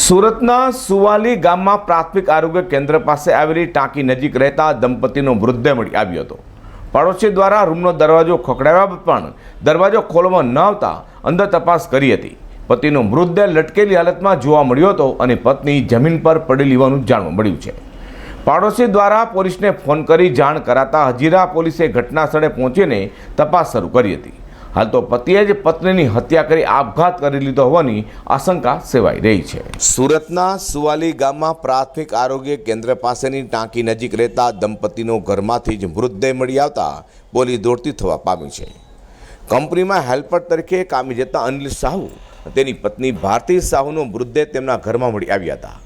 સુરતના સુવાલી ગામમાં પ્રાથમિક આરોગ્ય કેન્દ્ર પાસે આવેલી ટાંકી નજીક રહેતા દંપતીનો મૃતદેહ મળી આવ્યો હતો. પાડોશી દ્વારા રૂમનો દરવાજો ખખડાવ્યા પણ દરવાજો ખોલવામાં ન આવતા અંદર તપાસ કરી હતી. પતિનો મૃતદેહ લટકેલી હાલતમાં જોવા મળ્યો હતો અને પત્ની જમીન પર પડેલી હોવાનું જાણવા મળ્યું છે. પાડોશી દ્વારા પોલીસને ફોન કરી જાણ કરાતા હજીરા પોલીસે ઘટના સ્થળે પહોંચીને તપાસ શરૂ કરી હતી. હાલ તો પતિએ જ પત્નીની હત્યા કરી આપઘાત કરી લીધો હોવાની આશંકા સેવાઈ રહી છે. સુરતના સુવાલી ગામમાં પ્રાથમિક આરોગ્ય કેન્દ્ર પાસેની ટાંકી નજીક રહેતા દંપતીનો ઘરમાંથી જ મૃતદેહ મળી આવતા બોલી દોડતી થવા પામી છે. કંપનીમાં હેલ્પર તરીકે કામી જતા અનિલ સાહુ તેની પત્ની ભારતી સાહુનો મૃતદેહ તેમના ઘરમાં મળી આવ્યા હતા.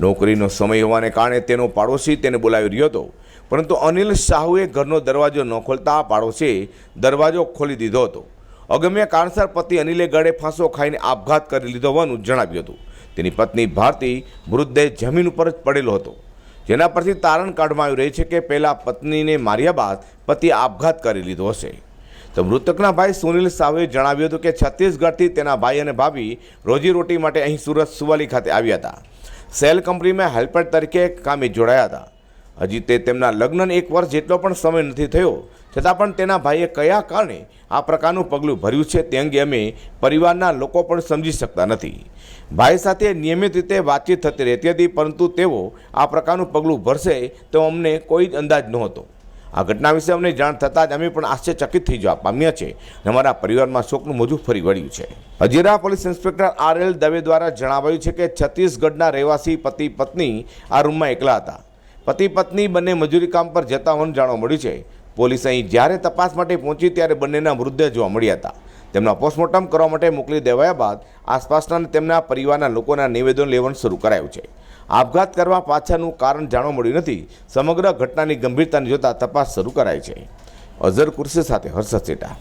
નોકરીનો સમય હોવાને કારણે તેનો પાડોશી તેને બોલાવી રહ્યો હતો. પરંતુ અનિલ સાહુએ ઘરનો દરવાજો ન ખોલતા પાડોશીએ દરવાજો ખોલી દીધો હતો. અગમ્ય કારણસર પતિ અનિલે ગળે ફાંસો ખાઈને આપઘાત કરી લીધો હોવાનું જણાવ્યું હતું. તેની પત્ની ભારતી મૃતદેહ જમીન ઉપર જ પડેલો હતો. જેના પરથી તારણ કાઢવામાં આવી રહી છે કે પહેલાં પત્નીને માર્યા બાદ પતિએ આપઘાત કરી લીધો હશે. તો મૃતકના ભાઈ સુનિલ સાહુએ જણાવ્યું હતું કે છત્તીસગઢથી તેના ભાઈ અને ભાભી રોજીરોટી માટે અહીં સુરત સુવાલી ખાતે આવ્યા હતા. સેલ કંપનીમાં હેલ્પર તરીકે કામે જોડાયા હતા. હજી તે તેમના લગ્નને એક વર્ષ જેટલો પણ સમય નથી થયો, છતાં પણ તેના ભાઈએ કયા કારણે આ પ્રકારનું પગલું ભર્યું છે તે અંગે અમે પરિવારના લોકો પણ સમજી શકતા નથી. ભાઈ સાથે નિયમિત રીતે વાતચીત થતી રહેતી હતી, પરંતુ તેઓ આ પ્રકારનું પગલું ભરશે તો અમને કોઈ જ અંદાજ નહોતો. આ ઘટના વિશે અમને જાણ થતાં જ અમે પણ આશ્ચર્યચકિત થઈ જવા પામ્યા છે અમારા પરિવારમાં શોકનું મોજું ફરી વળ્યું છે. Hazira police inspector R L Dave દ્વારા જણાવાયું છે કે છત્તીસગઢના રહેવાસી પતિ પત્ની આ રૂમમાં એકલા હતા. પતિ પત્ની બંને મજૂરી કામ પર જતા હોવાનું જાણવા મળ્યું છે. પોલીસ અહીં જ્યારે તપાસ માટે પહોંચી ત્યારે બંનેના મૃતદેહ જોવા મળ્યા હતા. તેમના પોસ્ટમોર્ટમ કરવા માટે મોકલી દેવાયા બાદ આસપાસના અને તેમના પરિવારના લોકોના નિવેદન લેવાનું શરૂ કરાયું છે. આપઘાત કરવા પાછળનું કારણ જાણવા મળ્યું નથી. સમગ્ર ઘટનાની ગંભીરતાને જોતા તપાસ શરૂ કરાઈ છે. અઝર કુર્સી સાથે હર્ષદ સેટા.